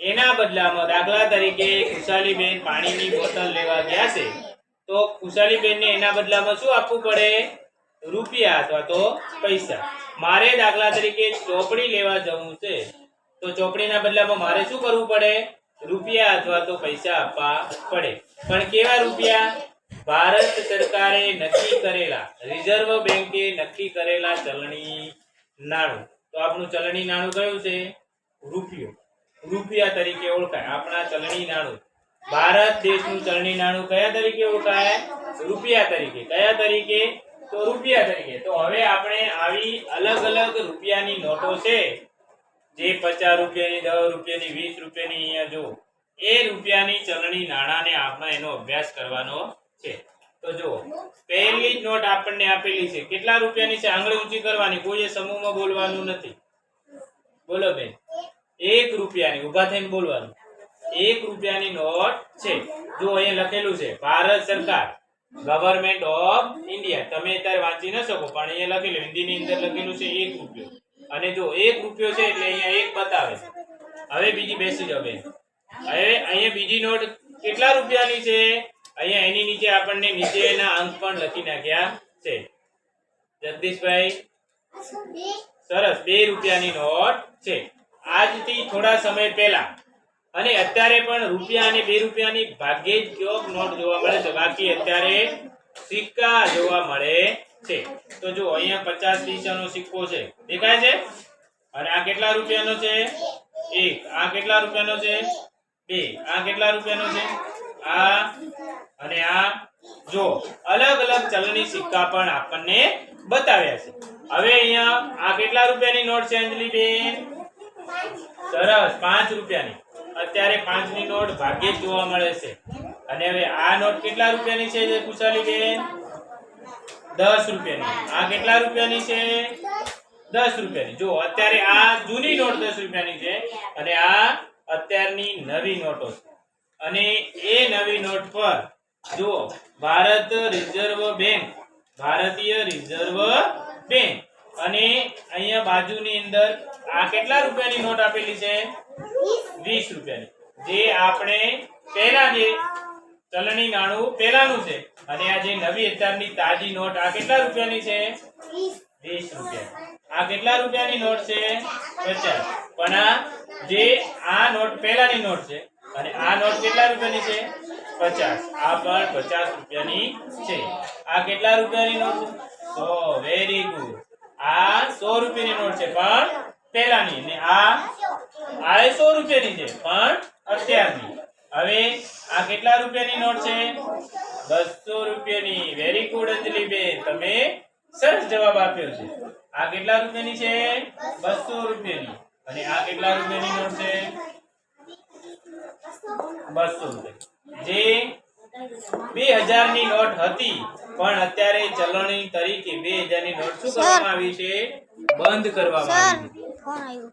એના બદલામાં દાખલા તરીકે ખુશાલીબેન પાણીની બોટલ લેવા ગયા છે. તો ખુશાલીબેનને એના બદલામાં શું આપવું પડે? રૂપિયા અથવા તો પૈસા. મારે દાખલા તરીકે ચોપડી લેવા જવું છે. તો ચોપડીના બદલામાં મારે શું કરવું પડે? રૂપિયા અથવા તો પૈસા આપવા પડે. પણ કેવા રૂપિયા? ભારત સરકારે નક્કી કરેલા, રિઝર્વ બેંકે નક્કી કરેલા ચલણી નાણું. તો આપણું ચલણી નાણું કયું છે? રૂપિયો. રૂપિયા તરીકે ઓળખાય. આપણા ચલણી નાણું. ભારત દેશનું ચલણી નાણું કયા તરીકે ઓળખાય? રૂપિયા તરીકે. કયા તરીકે? તો રૂપિયા તરીકે. તો હવે આપણે આવી અલગ અલગ રૂપિયાની નોટો છે. જે પચાસ રૂપિયાની, દસ રૂપિયાની, વીસ રૂપિયાની અહીંયા જો એ રૂપિયાની ચલણી નાણાંને આપણે એનો અભ્યાસ કરવાનો છે. તો જો પહેલી જ નોટ આપણને આપેલી છે. કેટલા રૂપિયાની છે? આંગળી ઊંચી કરવાની. કોઈએ સમૂહમાં બોલવાનું નથી. બોલો બેન. એક રૂપિયાની, ઊભા થઈને બોલવાનું. એક રૂપિયાની નોટ છે. જો અહીંયા લખેલું છે, ભારત સરકાર ગવર્મેન્ટ ઓફ ઇન્ડિયા તમે અત્યારે વાંચી ન શકો, પણ અહીંયા લખેલું, હિન્દીની અંદર લખેલું છે એક રૂપિયો. અને જો એક રૂપિયો છે એટલે અહીંયા એક બતાવે છે. હવે બીજી બેસી જાવ બેન. હવે અહીંયા બીજી નોટ કેટલા રૂપિયાની છે? અહીંયા એની નીચે આપણને નીચેના અંક પણ લખી નાખ્યા છે. જગદીશભાઈ, સરસ, બે રૂપિયાની નોટ છે. આજથી થોડા સમય પહેલા અને અત્યારે પણ રૂપિયા અને બે રૂપિયાની ભાગ્યે જ કયો નોટ જોવા મળે છે? બાકી અત્યારે સિક્કા જોવા મળે છે. તો જો અહીંયા પચાસ પૈસાનો સિક્કો છે, દેખાય છે? અને આ કેટલા રૂપિયાનો છે? એક. આ કેટલા રૂપિયાનો છે? બે. આ કેટલા રૂપિયાનો છે? આ અને આ જો અલગ અલગ ચલણી સિક્કા પણ આપણને બતાવ્યા છે. હવે અહીંયા આ કેટલા રૂપિયાની નોટ છે, અંજલિબેન? સરસ, પાંચ રૂપિયાની. અત્યારે પાંચની નોટ ભાગ્યે જોવા મળે છે. અને હવે આ નોટ કેટલા રૂપિયાની છે, જે કુશાલીબેન? દસ રૂપિયાની. આ કેટલા રૂપિયાની છે? દસ રૂપિયાની. જો, અત્યારે આ જૂની નોટ દસ રૂપિયાની છે અને આ અત્યારની નવી નોટો છે. અને એ નવી નોટ પર જો, ભારત રિઝર્વ બેંક, ભારતીય રિઝર્વ બેંક અને અહીંયા બાજુની અંદર આ કેટલા રૂપિયાની નોટ આપેલી છે? વીસ રૂપિયાની. જે આપણે પહેલા જે ચલણી નાણું પહેલાનું છે, અને આ જે નવી અત્યારની તાજી નોટ, આ કેટલા રૂપિયાની છે? વીસ રૂપિયા. આ કેટલા રૂપિયાની નોટ છે? પચાસ. પણ આ જે આ નોટ પહેલાની નોટ છે, અને આ નોટ કેટલા રૂપિયાની છે? પચાસ. આ પણ પચાસ રૂપિયાની છે. આ કેટલા રૂપિયાની નોટ છે? સો. Very good. આ સો રૂપિયાની નોટ છે, પણ પહેલાની ને આ આ રૂપિયાની છે, પણ અત્યારની. હવે આ કેટલા રૂપિયાની નોટ છે? બસો રૂપિયાની. વેરી ગુડ અંજલિબેન. તમે સરસ જવાબ આપ્યો છે. આ કેટલા રૂપિયાની છે? બસો રૂપિયાની. અને આ કેટલા રૂપિયાની નોટ છે? બસો રૂપિયા. જે બે હજારની નોટ હતી, પણ અત્યારે ચલણી તરીકે બે હજારની નોટ શું કરવામાં આવી છે? બંધ કરવામાં આવી છે. Where are you?